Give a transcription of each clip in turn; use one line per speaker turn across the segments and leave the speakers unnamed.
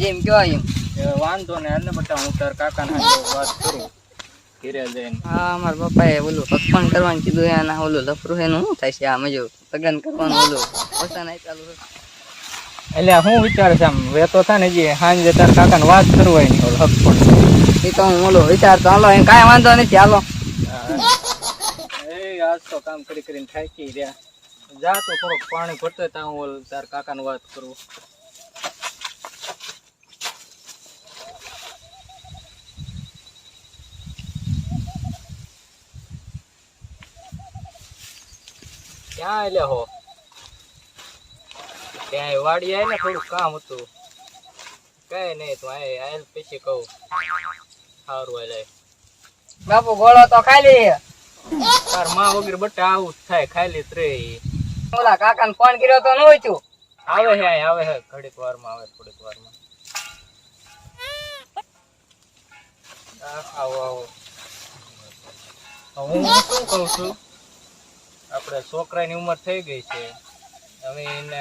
જેમ કયો એમ.
વાંધો ને હાલ બધા હું તાર કાકાના વાત કરું. ઘરે જઈને.
હા મારા પપ્પાએ ઓલું પકવાન કરવાનું કીધું એના ઓલું લફરું એનું શું થાય છે આમ જો લગ્ન કરવાનું ઓલું પૈસા નહીં ચાલુ.
એટલે હું વિચાર છે આમ? વેતો થાય ને જે સાંજે તાર કાકાને વાત કરવાય નહીં ઓલો હક
એ તો હું ઓલો વિચારતો હાલો એમ કાંઈ વાંધો નથી હાલો.
એ આજ તો કામ કરી કરીને થાકી રહ્યા. જા તો થોડુંક પાણી ભરતો ત્યાં હું તાર કાકાને વાત કરું. ક્યાં એટલે હો? ક્યાંય વાડી આવી ને થોડુંક કામ હતું. કઈ નહીં તું આય આયલ પછી કહું. સારું હાલે
બાપુ ગોળો તો ખાલી
તારમાં વગર બટા આવું થાય ખાલી ત્રે
ઓલા કાકાને ફોન કર્યો તો ન હોય
આવે હે આવે હે. ઘડીક વારમાં આવે થોડીક વારમાં આવો આવો. હું શું કઉ છું? આપણે છોકરાની ઉંમર થઈ ગઈ છે. હવે એને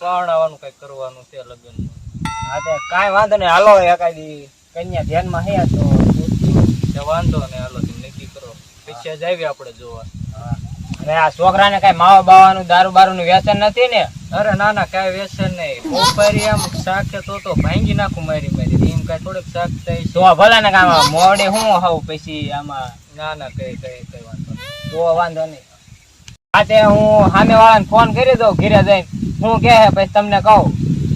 પરણાવવાનું કંઈક કરવાનું છે લગ્નનું
હા તો કાંઈ વાંધો નહીં. હાલો એકાદી કન્યા ધ્યાનમાં હે તો
વાંધો નહીં. હાલો તમે નક્કી કરો. પછી જ આવી આપણે જોવા.
અને આ છોકરાને કાંઈ માવા બાવાનું દારૂ બારૂનું વ્યસન નથી ને?
અરે ના ના કાંઈ વ્યસન નહીં. બપોરી આમ શાકે તો તો ભાંગી નાખું મારી મારી. એમ કાંઈ થોડુંક શાક છે.
તો ભલે ને કાંઈ મોડે હું હોઉં પછી આમાં?
ના ના કઈ કઈ કઈ વાંધો
તો વાંધો નહીં. હા તે હું સામે વાળાને ફોન કરી દઉં ઘેરે જઈને હું કે પછી તમને કહું.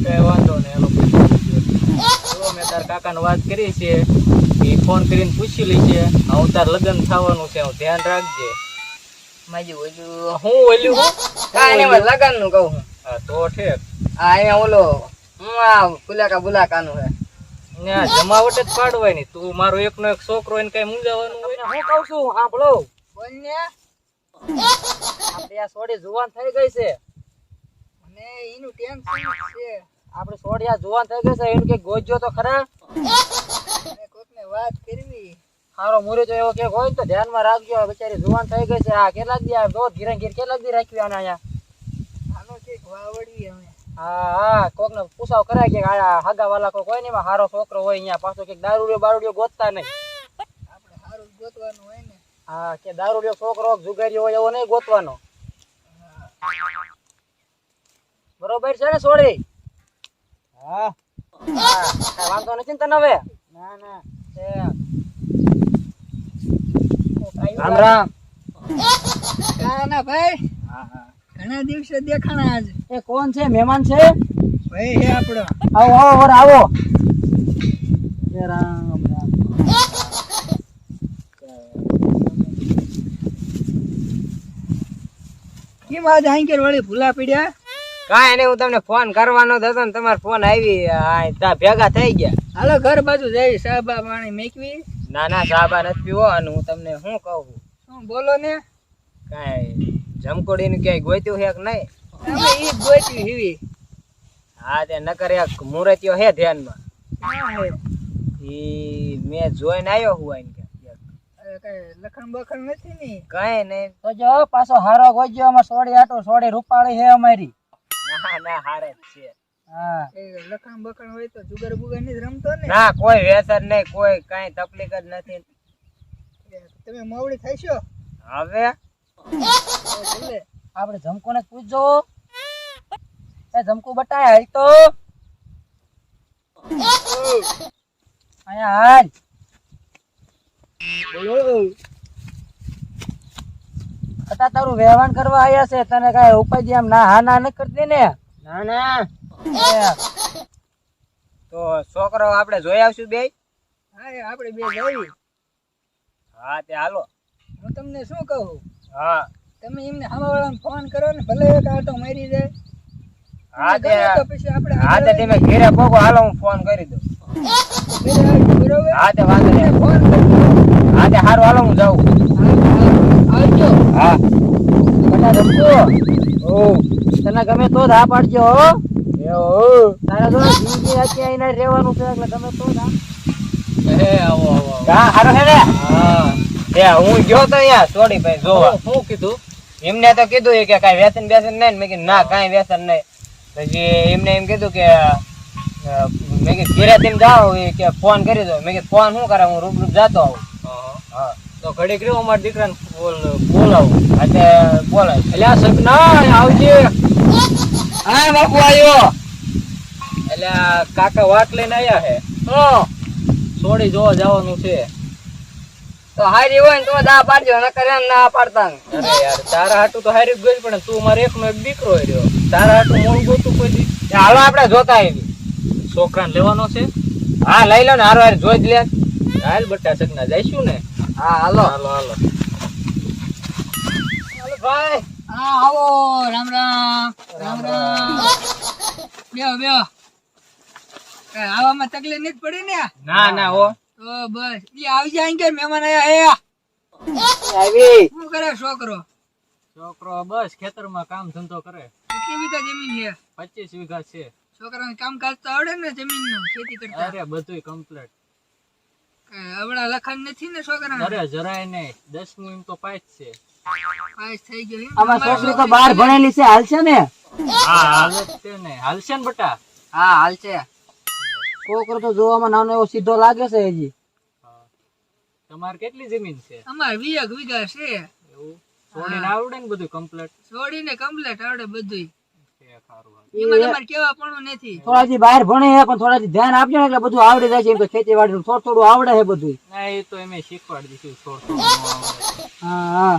કઈ વાંધો નહીં એનો મેં તાર કાકાને વાત કરી છે એ ફોન કરીને પૂછી લી હું તાર લગ્ન થવાનું છે હું ધ્યાન રાખજે.
માજી ઓલું
હું ઓલ્યું? હું
કાંઈ નહીં લગનનું કહું હું.
હા તો ઠીક.
આ અહીંયા ઓલો હું આ ફુલાકા બુલાકાનું હે
ને જમાવટ જ પાડવાય નહીં તું મારો એકનો એક છોકરો એને કઈ મૂંઝાવાનું હોય
હું કહું છું સાંભળો.
બોલ ને
આપણી આ સોડી જુવાન થઈ ગઈ છે.
અને એનું ટેન્શન છે.
આપણે સોડી આ જુવાન થઈ ગઈ છે એનું કે ગોજ્યો તો ખરા?
મને કોકને વાત કરવી.
હારો મુરે તો એવો કે હોય તો ધ્યાનમાં રાખજો બિચારી જુવાન થઈ ગઈ છે. આ કેટલા દી આ દો ઘીરે ઘીર કેટલા દી રાખ્યું આને અહીંયા?
આનો કે વાવડવી અમે.
હા હા કોક ને પૂછાવ કરાય કે આ હાગા વાલા કોઈ કોઈ નહીં હારો છોકરો હોય અહીંયા પાછો કે દારૂડિયો બારૂડિયો ગોતતા નહીં.
આપણે સારું ગોતવાનું હોય ને
હા કે દારૂડિયો છોકરો જુગારીયો હોય એવો નહીં ગોતવાનો. બરોબર છે ને સોડી હા. વાંધો નથી તને હવે?
ના ના.
રામ રામ.
ના ભાઈ. ઘણા દિવસે દેખાણા આજ.
એ કોણ છે? મહેમાન છે?
ભાઈ હે આપણો.
આવો આવો આવો રામ રામ
કેમ આજ આંકેર વળી ભૂલા પડ્યા?
કાંઈ નહીં હું તમને ફોન કરવાનો જ હતો ને તમારો ફોન આવી ત્યાં ભેગા થઈ ગયા.
હાલો ઘર બાજુ જઈ સાબા પાણી મેકવી.
ના ના સાબા નથી પીવો અને હું તમને શું કહું?
શું બોલો ને?
કાંઈ જમકોડીનું ક્યાંય ગોત્યું છે કે નહીં?
એ ઈ જ ગોત્યું હીવી.
હા તે નકર એક મુરતિયો હે ધ્યાનમાં એ મેં જોઈને આવ્યો હું આઈને.
કઈ લખણ બખણ નથી ને?
કાંઈ નહીં તો જો પાછો હારો ગોજ્યો અમાર સોડી આટો સોડી રૂપાળી હે અમારી. ના ના હારે છે. હા.
લખણ બખણ હોય તો જુગાર બુગારની રમતો ને?
ના કોઈ વ્યસન નહીં કોઈ કાંઈ તકલીફ જ નથી.
તમે માવડી થઈશો?
હવે? આપણે જમકોને જ પૂછજો. એ જમકુ બટાય હાલ તો અહીંયા હાલ.
બોલો.
તારું વ્યવહાર કરવા આયા છે તને કઈ ઉપાય આમ ના હા ના ન કરતી ને? ના ના. તો છોકરો આપણે જોઈ આવશું બે
હા એ આપણે બે જોઈ
હા તે હાલો.
હું તમને શું કહું?
હા.
તમે એમને સામાવાળાને ફોન કરો ને ભલે એક આટો મારી દે.
હા તે
પછી આપણે
હા તે તમે ઘેરે પોકો હાલો હું ફોન કરી દઉં.
બરોબર?
હા તે વાંધો નહીં.
ફોન કરજો
હા તે હારું હાલો હું જાઉં.
આવજો.
હા. ઓ તને ગમે તો જ હા પાડજો હો. તારે તો જિંદગી આખી આઈને રહેવાનું છે એટલે ગમે તો જ હા.
આવો આવો.
હા હારો હે ને?
હા.
એ હું ગયો તો અહીંયા સોડી ભાઈ જોવા.
શું કીધું?
એમને તો કીધું એ કે કાંઈ વ્યસન બેસન નહીં મેં કીધું ના કાંઈ વ્યસન નહીં.
પછી એમને એમ કીધું કે મેં કીધું ઘેરે તેમ જાઓ એ કે ફોન કરી દો. મેં કીધું ફોન શું કરે? હું રૂબરૂપ જાતો આવું.
હા. તો ઘડીક રહ્યો અમારા દીકરાને બોલ બોલાવું
આજે બોલાય.
એટલે આ સગના આવજે.
હા, બાપુ આવ્યો
એટલે કાકા વાત લઈને આયા હે
હું.
છોડી જોવા જવાનું છે.
તો હારી હોય ને તો દા પાડજો, ન એમ ના પાડતા.
અરે યાર, તારા હાટું તો હારી ગયું પણ તું મારે એકનો એક દીકરો રહ્યો. તારા હાટું મોડું ગોતું કોઈ
હાલો આપણે જોતા આવી
છોકરાને લેવાનો છે.
હા, લઈ લો ને, હારો હાર જોઈ જ લે.
હાલ બટ્ટા સગના જઈશું ને.
હા હાલો.
હાલો હાલો.
હાલો ભાઈ.
હા આવો રામ રામ રામ રામ બેહો બેહો. આવામાં તકલીફ નથી પડી ને?
ના ના હો.
તો બસ. ઈ આવી જાય કે મહેમાન આયા હે?
આવી.
શું કરે છોકરો?
છોકરો બસ ખેતરમાં કામ ધંધો કરે.
કેટલી વીઘા જમીન છે?
પચીસ વીઘા છે.
છોકરાને કામ તો આવડે ને જમીનનું ખેતી કરતા.
અરે બધું કમ્પ્લીટ
કઈ લખાણ લખન નથી ને છોકરા
અરે જરાય નહીં. દસમું એમ તો પાસ છે.
પાસ થઈ ગયો?
આમાં છોકરી તો બહાર ભણેલી છે હાલ છે ને?
હા હાલ છે ને. હાલશે ને બટા?
હા હાલશે
છોકરો તો જોવામાં નાનો એવો સીધો લાગે છે હજી.
તમારે કેટલી જમીન છે?
અમાર વીઘા વીઘા છે.
એવું? છોડીને આવડે ને બધું કમ્પ્લીટ
છોડીને કમ્પ્લીટ આવડે બધું
થોડાથી બહાર ભણે છે પણ થોડાથી ધ્યાન આપજો ને એટલે બધું આવડી જાય છે એમ તો ખેતીવાડી નું થોડું થોડું આવડે છે બધું.
ના એ તો એમે શીખવાડી દીધું થોડું થોડું ન આવડે.
હા હા.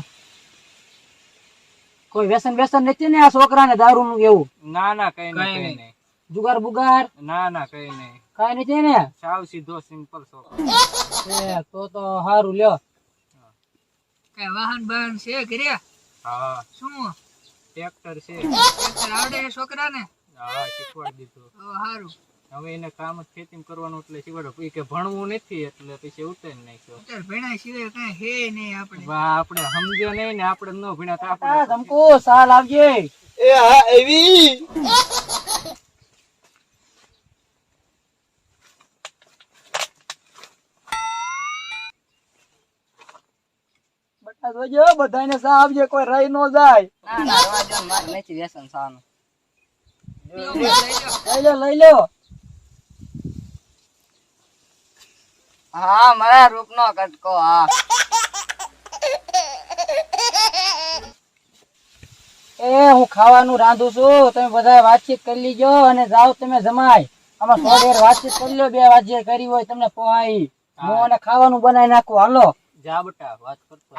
કોઈ વ્યસન વ્યસન નથી ને આ છોકરાને દારૂ નું એવું?
ના ના કઈ. નહીં
જુગાર બુગાર?
ના ના કઈ નહીં.
કઈ નથી ને?
સાવ સીધો સિમ્પલ છોકરો.
તો તો સારું લ્યો.
કઈ વાહન બાહન છે કર્યા
હા.
શું?
ટ્રેક્ટર છે.
ટ્રેક્ટર આવડે છે છોકરાને?
હા શીખવાડી દીધું.
સારું
હવે એને કામ જ ખેતી કરવાનું એટલે શીખવાડો. કે ભણવું નથી એટલે પછી ઉતરી નાખ્યો.
અત્યારે ભણ્યા સિવાય કઈ હે નહીં આપણે.
વાહ આપણે સમજ્યો નહીં ને આપણે ન ભણ્યા તો આપણે
ધમકુ સાલ આવજે. બટા જોજો બધાને સા આવજે કોઈ રહી ન જાય.
નથી વ્યસન થવાનું.
લઈ લો લઈ લો.
હા મારા રૂપ નો કટકો હા.
એ હું ખાવાનું રાંધું છું. તમે બધા વાતચીત કરી લીજો અને જાઓ તમે જમાય આમાં સો ડેર વાતચીત કરી લો બે વાત જે કરી હોય તમને પોહાઈ હું. અને ખાવાનું બનાવી નાખું. હાલો.
જા બટા વાત કરતો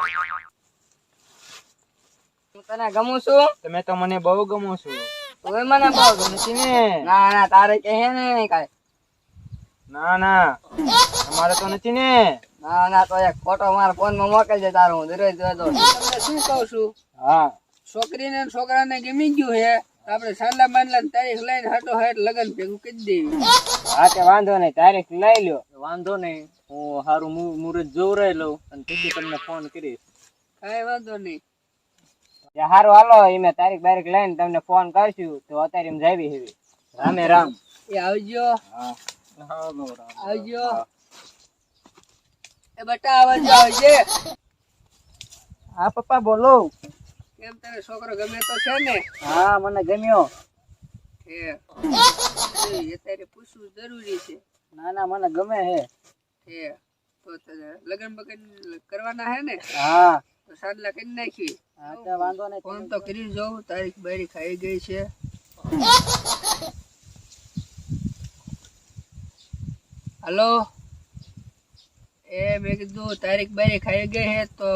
હું તને ગમું છું?
તમે તો મને બહુ ગમો છો.
તોય મને બહુ ગમે છે.
ને.
ના ના તારે કહે ને કાંઈ.
ના ના અમારે તો નથી ને.
ના ના તો એક ફોટો મારા ફોનમાં મોકલજે તારો. હું દરરોજ જોતો તમને શું કહું છું?
હા.
છોકરીને ને છોકરાને ગમી ગયું હે? આપડે આપણે સાંડલા માંડલા તારીખ લઈને હાટો હાટ લગન ભેગું કરી દેવી.
હા તે વાંધો નહીં. તારીખ લઈ લ્યો.
વાંધો નહીં. હું સારું મુહૂર્ત જોવરાઈ લઉં અને પછી તમને ફોન કરીશ.
કાંઈ વાંધો નહીં.
હારું હાલો એ તારીખ બારીખ લઈને તમને ફોન કરશું તો અત્યારે એમ જાવી હેવી. રામે રામ.
એ આવજો. આવજો. એ બટા આવજો આવજે.
હા પપ્પા બોલો.
કેમ તને છોકરો ગમે તો છે ને?
હા મને ગમ્યો.
એ. અત્યારે પૂછવું જરૂરી છે.
ના ના મને ગમે હે.
એ તો લગન બગન કરવાના હે ને?
હા.
તો સાદલા કરી નાખી.
વાંધો
ફોન તો કરી જોઉં તારીખ બારી ખાઈ ગઈ છે. હલો? એ મેં કીધું તારીખ બારી ખાઈ ગઈ છે તો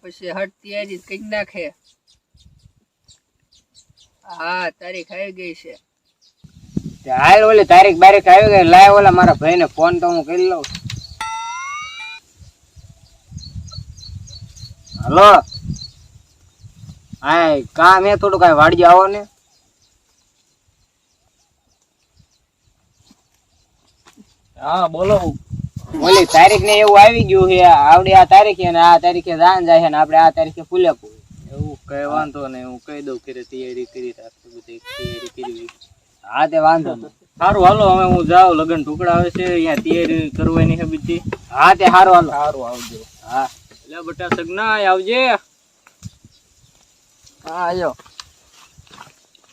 પછી હટ તૈયારી કરી નાખે. હા તારીખ આવી ગઈ છે.
હાલ ઓલી તારીખ બારીખ આવી ગઈ લાય ઓલા મારા ભાઈને ફોન તો હું કરી લઉં. હલો. હા કામ એ થોડું કાંઈ વાડી આવો ને.
હા બોલો.
ઓલી તારીખ ને એવું આવી ગયું છે. આવડી આ તારીખે ને આ તારીખે જાન જાય છે ને આપણે આ તારીખે ફૂલેપુર.
એવું કઈ વાંધો નહીં હું કહી દઉં કે તૈયારી કરી રાખી બધી તૈયારી કરવી.
હા તે વાંધો નહીં.
સારું હાલો હવે હું જાઉં લગ્ન ટુકડા આવે છે અહીંયા તૈયારી કરવાની છે બધી.
હા તે સારું હાલો.
સારું આવજો.
હા.
એટલે બટા સગના આવજે.
હા આવ્યો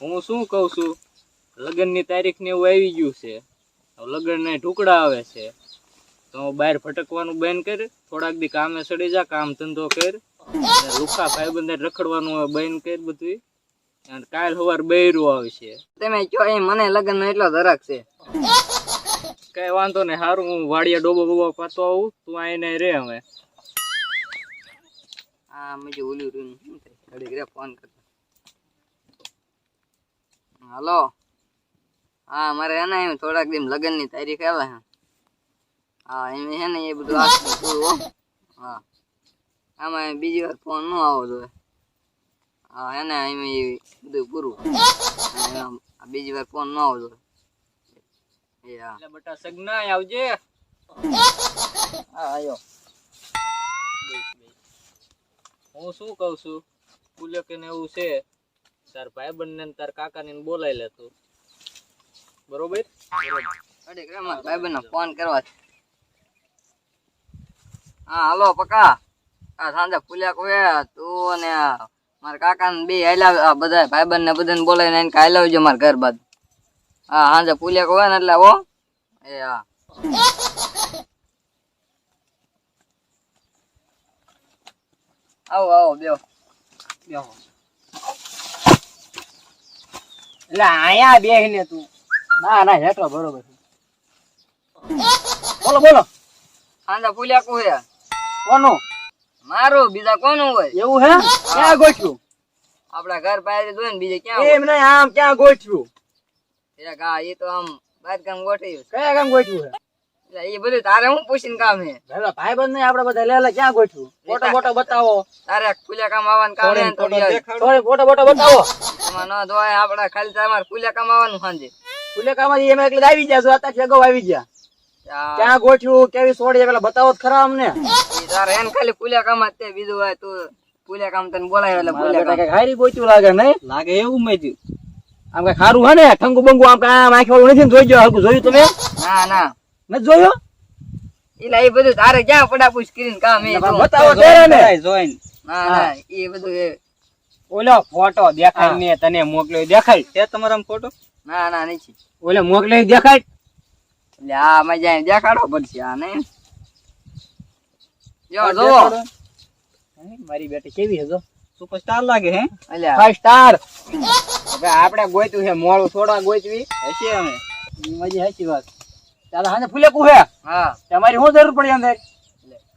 હું શું કહું છું? લગ્નની તારીખ ને એવું આવી ગયું છે. લગ્ન ને ઢુકડા આવે છે. તો બહાર ભટકવાનું બંધ કર થોડાક દી કામે સડી જા કામ ધંધો કર. લુખા ભાઈબંધ રખડવાનું બંધ કર બધું અને કાલ સવાર બૈરું આવશે
તમે કયો એ મને લગ્ન નો એટલો ધરાક છે.
કઈ વાંધો નહીં સારું હું વાડિયા ડોબો બોબો પાતો આવું તું આઈને રે હવે.
હા મુજે ઓલું શું થાય ઘડીક ફોન કરતો. હલો? હા મારે હે ને એમ થોડાક દિન લગ્નની તારીખ આવે છે હા એમ હે ને એ બધું આખું પૂરું હો. આમાં બીજી વાર ફોન ન આવો જોઈએ હા એને એમ એ બધું પૂરું. બીજી વાર ફોન ન આવો જોઈએ
બટા સગના આવજે.
હા આયો.
હું શું કઉ છું? પુલક ને એવું છે. તાર ભાઈ ને તાર કાકા ને બોલાવી લે તું બરોબર
મારા ભાઈબંધને ફોન કરવા હા, હાલો, પકા. આ સાંજે પુલક હોય, તું અને મારા કાકા ને બે હાલ્યા બધા ભાઈ ને બધાને બોલાવીને એને કાંઈ લાવજો મારા ઘર બાદ હા, સાંજે પુલક હોય ને એટલે હો એ, હા. આવો આવો બેહો બેહો
એટલે અહીંયા બેહીને તું ના ના હેઠો બરોબર બોલો બોલો બોલો
પુલ્યા ફૂલ્યા હે
કોનું
મારું બીજા કોનું હોય
એવું હે ક્યાં ગોઠ્યું
આપડા ઘર પાસે જોઈ ને બીજે ક્યાં
એમ નહીં આમ ક્યાં
ગોઠ્યું એ કા એ તો આમ બાર કામ ગોઠવ્યું.
કયા કામ ગોઠવ્યું હે
એ બધું તારે હું પૂછીને કામ હે?
ભાઈ બંધ નહીં આપણે બધા લે લે ક્યાં ગોઠવું? ફોટો ફોટો બતાવો.
તારે ખુલ્યા કામ આવવાનું કામ હે.
થોડી ફોટો ફોટો બતાવો.
એમાં ન ધોવાય આપડે ખાલી તમારે ખુલ્યા કામ આવવાનું સાંજે.
ફુલેકામાંથી એમ એટલે આવી ગયા છો અત્યારે અગાઉ આવી ગયા. ક્યાં ગોઠ્યું કેવી સોડી પેલા બતાવો તો ખરા અમને.
તારે એને ખાલી ખુલ્યા કામ જ તે બીજું હોય તું ફૂલ્યા કામ તને બોલાય એટલે
બેટા
કામ.
હારી ગોચ્યું લાગે નહીં?
લાગે એવું મેં
આમ કઈ ખારું હે ને? ઠંગુ બંગુ આમ કઈ આમ આંખી વાળું નથી જોઈ ગયો હરખું જોયું તમે?
ના ના.
નથી જોયો?
એટલે એ બધું તારે ક્યાં પડાપૂછ કરીને કામ એ
બતાવો ત્યારે ને
ના ના એ બધું એ.
ઓલો ફોટો દેખાય ને તને મોકલ્યો દેખાય?
તે તમારા ફોટો?
ના ના નથી.
ઓલે મોકલ્યો દેખાય?
એટલે આ મજા દેખાડો પડશે આ ને જો જોવો
મારી બેટી કેવી હજો
સુપરસ્ટાર લાગે હે?
એટલે
ફાઈવ સ્ટાર હવે આપણે ગોયતું છે મોડું થોડા ગોતવી
હશે અમે.
મજી સાચી વાત. ચાલો હાને ફૂલે કુહે
હા?
તમારી શું જરૂર પડી અંદર?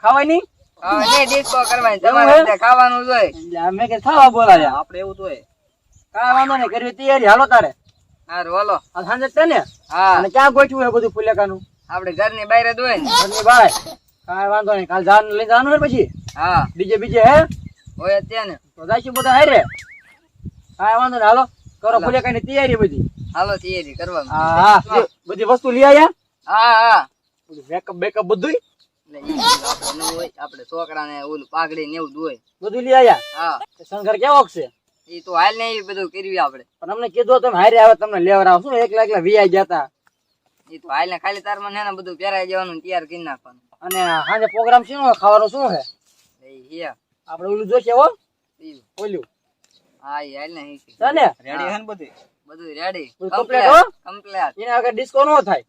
ખાવાની
હવે નહીં? ડિસ્કો કરવાની તમારે ખાવાનું જોઈએ
અમે કે ખાવા બોલાયા
આપણે એવું તો હોય.
કાંઈ વાંધો નહીં કરવી તૈયારી. હાલો તારે.
હારું હાલો.
આ સાંજે જ
હા.
અને ક્યાં બધું ફુલેકાનું?
આપણે ઘરની બહાર જ હોય ને.
ઘરની કાંઈ વાંધો નહીં. કાલ જાન લઈ જવાનું હોય પછી?
હા.
બીજે બીજે હે?
હોય જ ત્યાં ને.
તો જાઈશું બધા હારે. કાંઈ વાંધો નહીં. હાલો. કરો ફુલેકાની તૈયારી બધી.
હાલો તૈયારી કરવાનું.
હા બધી- બધી વસ્તુ લઈ આવ્યા
હા હા.
બધું મેકઅપ બેકઅપ બધું
આપણે છોકરાને ઓલું પાઘડી ને એવું દોય
બધું લઈ આયા?
હા.
શંકર કેવો છે
એ તો હાલ ને બધું કર્યું આપડે
પણ અમને કીધું તમે હારે આવે તમને લેવર આવો શું એકલા એકલા વીઆઈ ગયા
એ તો હાલ ને ખાલી તાર મને ને બધું પહેરાઈ જવાનું તૈયાર કરી નાખવાનું.
અને પ્રોગ્રામ શું ખાવાનું શું છે આપણે ઓલું જોશે હો. ઓલું.
હા એ હાલ ને
રેડી હે ને બધું?
બધું રેડી
કમ્પ્લીટ
કમ્પ્લીટ
એના આગળ ડિસ્કો ન થાય.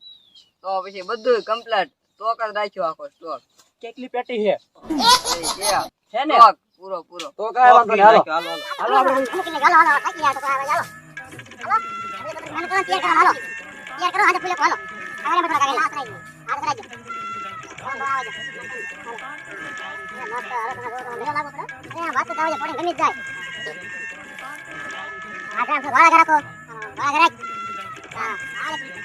તો પછી બધું કમ્પ્લીટ સ્ટોક જ રાખ્યો આખો સ્ટોક
કેટલી પેટી છે છે ને
પૂરો પૂરો
તો કાય વાંધો નહીં હાલો
હાલો હાલો
હાલો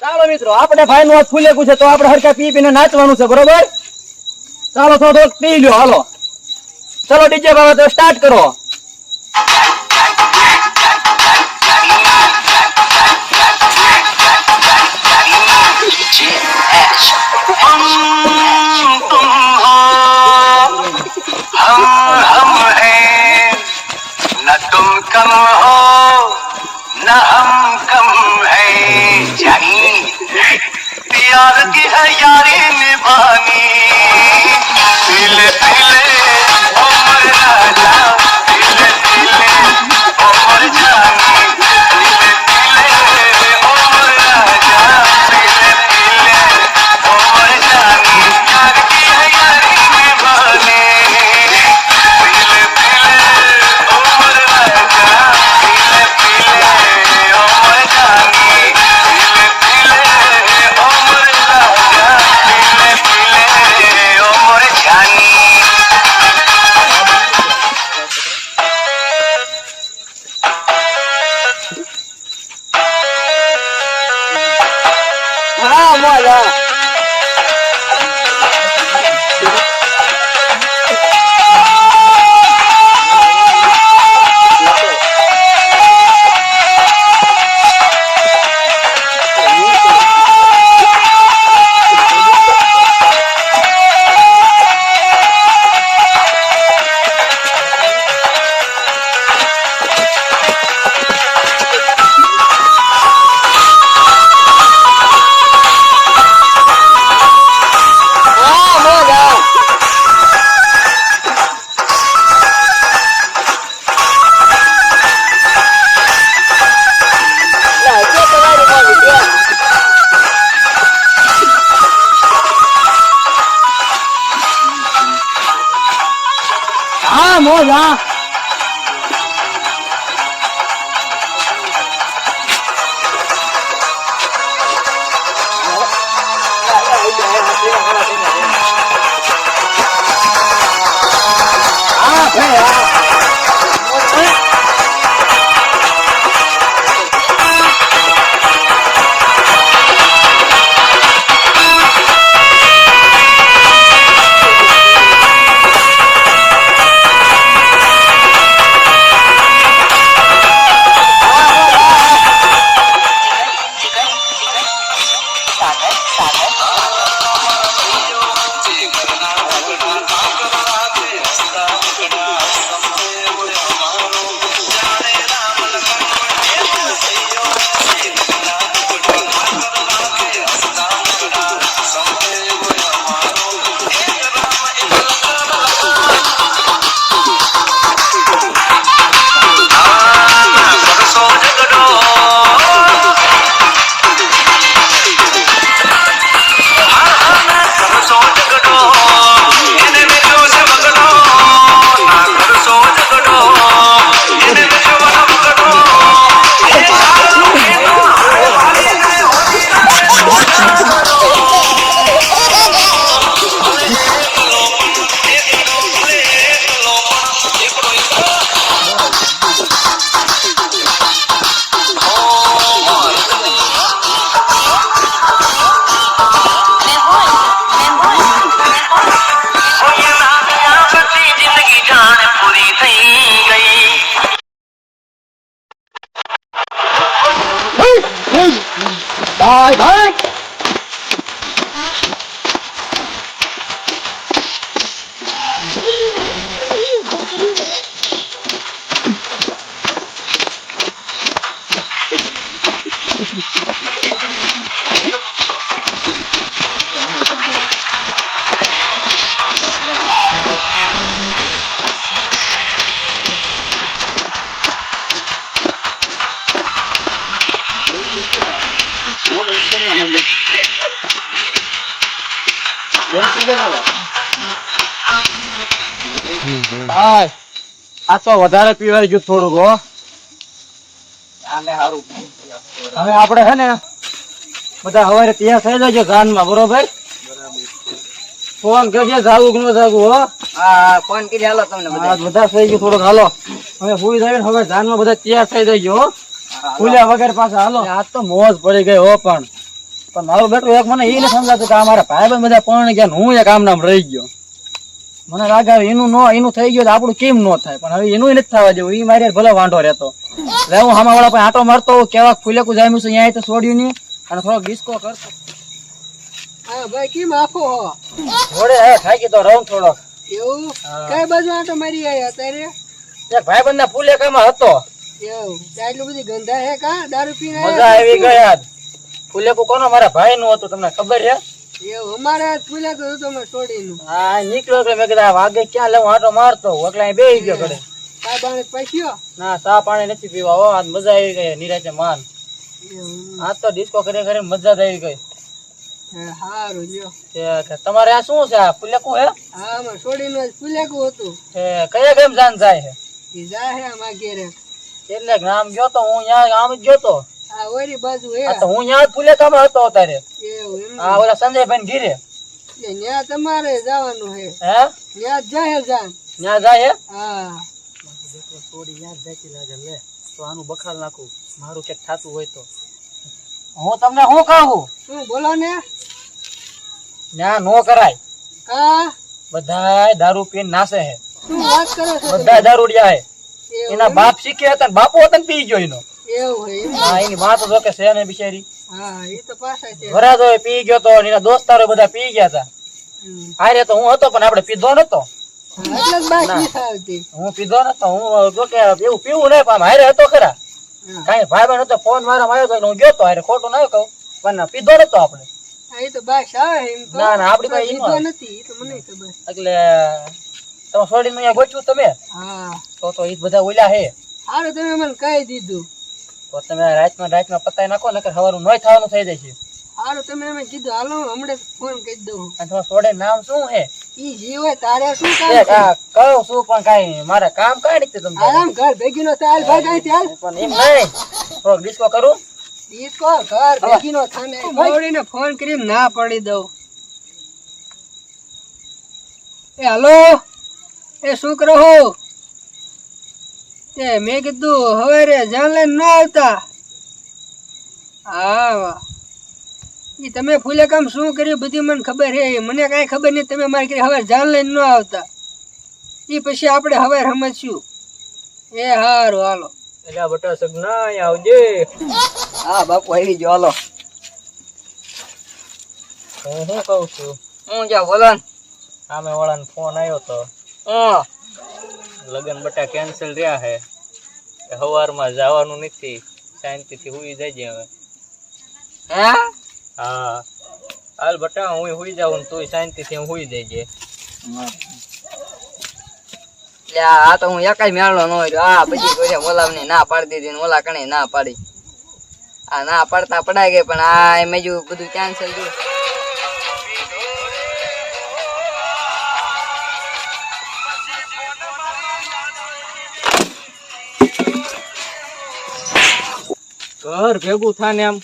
ચાલો. તો આપણે હરકા પી પીને નાચવાનું છે બરોબર? ચાલો થોડો પી લ્યો હાલો. ચલો ડીજે બાબા તો સ્ટાર્ટ કરો.
हम
高原。આ તો વધારે પીવાય ગયું થોડુંક હો. હવે આપણે હે ને બધા હવારે તૈયાર થઈ જજો બરોબર? ફોન કરજે જાવું જાવું હો.
હા ફોન કરી હાલો તમને બધા.
બધા થઈ ગયું થોડુંક હાલો. હવે સુઈ જાય ને હવે ધાનમાં બધા તૈયાર થઈ જજો ફૂલ્યા વગર પાછા હાલો. આજ તો મોજ પડી ગઈ હો પણ. મારું બેટું એક મને એ નથી સમજાતું કે અમારા ભાઈ બધા પણ ગયા હું એક આમ નામ રહી ગયો. મને રાગ આવે એનું નો એનું થઈ ગયું તો આપણું કેમ નો થાય? પણ હવે એનું નથી થવા જેવું એ મારી ભલે વાંઢો રહેતો. એટલે હું હામા વાળા પણ આટો મારતો કેવા કેવાક ફૂલેકું જામ્યું છે અહીંયા તો છોડ્યું નહીં. અને થોડોક ડિસ્કો કરતો.
ભાઈ કેમ આખો હો?
હવે થાકી તો રહું થોડોક.
એવું? કઈ બાજુ આટો મારી આવ્યા અત્યારે?
એક ભાઈ બંધ ફૂલેકામાં હતો.
એવું? એટલું બધી ગંધા હે કા? દારૂ પીને
મજા આવી કોનો? મારા ભાઈ નું હતું તમને ખબર છે?
અમારે ફૂલ્યા તો હતો મેં છોડીનું
હા નીકળ્યો એટલે મેં કીધું વાગે ક્યાં લેવું? આટો મારતો એટલે બેહી ગયો ઘરે.
પાણી પૈસ્યો
ના ચા પાણી નથી પીવા હો આજ મજા આવી ગઈ નિરાતે માન. આજ તો ડિસ્કો કરે કરી મજા આવી ગઈ.
હારું લ્યો.
કે તમારે આ શું છે આ હે?
હા અમારે છોડીનું આજ હતું.
કયા કેમ જાન જાય છે?
એ જા હે અમારા ઘેરે.
એટલે ગામ ગયો તો હું ત્યાં આમ જ ગયો તો.
આ ઓરી બાજુ હે.
આ તો હું ત્યાં જ ફૂલેકામાં હતો અત્યારે. આ ઓલા સંજયભાઈ ઘીરે.
ન્યા તમારે જવાનું હે.
હે?
ન્યા જ જાહે જાન.
ન્યા જાય હે?
હા.
થોડી યાદ જાતી લાગે લે. તો આનું બખાલ નાખું. મારું ક્યાંક થાતું હોય તો. હું તમને શું કહું?
શું બોલો ને.
ના નો કરાય.
કા
બધાય દારૂ પીને નાસે હે.
શું વાત કરો છો
બધા દારૂડિયા હે. એના બાપ શીખ્યા હતા બાપો બાપુ હતા ને પી ગયો એનો.
હે
હા એની માં તો જો છે ને બિચારી.
હા એ તો પાછા છે.
વરાજો પી ગયો તો એના દોસ્તારો બધા પી ગયા હતા હારે તો હું હતો પણ આપણે પીધો નતો.
હા,
પીધો નતો હું એવું પીવું નહીં પણ હારે હતો ખરા. કઈ ભાઈ બહેન હતો ફોન મારા આવ્યો તો હું ગયો તો હારે ખોટું ના કહું પણ પીધો નતો આપણે. ના, ના, આપડી પાસે
નથી
એટલે તમે છોડીને ગોઠવ્યું તમે? તો તો એ બધા ઓલા હે.
હારું તમે મને કહી દીધું.
તો તમે રાતમાં રાતમાં પતાઈ નાખો નકર હવાનું નોય થવાનું થઈ જાય છે.
સારું તમે એમ કીધું. હાલો હમણે ફોન કરી દઉં.
અને તમારા સોડે નામ શું છે
ઈ જીવે તારે શું કામ છે?
કહું છું પણ કાંઈ મારે કામ કાંઈ નથી તમને
આરામ ઘર ભેગી નો ચાલ ભાઈ અહીંથી ચાલ
પણ એમ નહીં. થોડોક ડિસ્કો કરું.
ડિસ્કો ઘર ભેગી નો થાને. મોડીને ફોન કરીને ના પડી દઉં. એ હાલો? એ શું કરો હો? તે મેં કીધું હવે રે જાન લઈને ન આવતા. હા એ તમે ફૂલે કામ શું કર્યું? બધી મને ખબર હે. મને કાંઈ ખબર નહીં તમે મારી કરી હવે જાન લઈને ન આવતા. એ પછી આપણે હવે સમજશું એ હારું હાલો.
એટલે બટા સગના અહીંયા આવજે.
હા બાપુ આવી ગયો હાલો.
હું શું કહું છું?
હું જા વલણ.
સામે વાળાનો ફોન આવ્યો તો.
હું.
લગન બટા કેન્સલ રહ્યા હે. સવારમાં જવાનું નથી. શાંતિથી હુઈ જજે હવે.
હે?
હા. હાલ બટા હું હુઈ જાઉં ને તું શાંતિથી હુઈ જજે.
આ તો હું એકાઈ મેળો ન હોય આ બધી કોઈ ઓલાવની ના પાડી દીધી ને ઓલા કણે ના પાડી. આ ના પાડતા પડાય ગઈ પણ આ એમ જો બધું કેન્સલ થયું.
ઘર ભેગું થાને આમ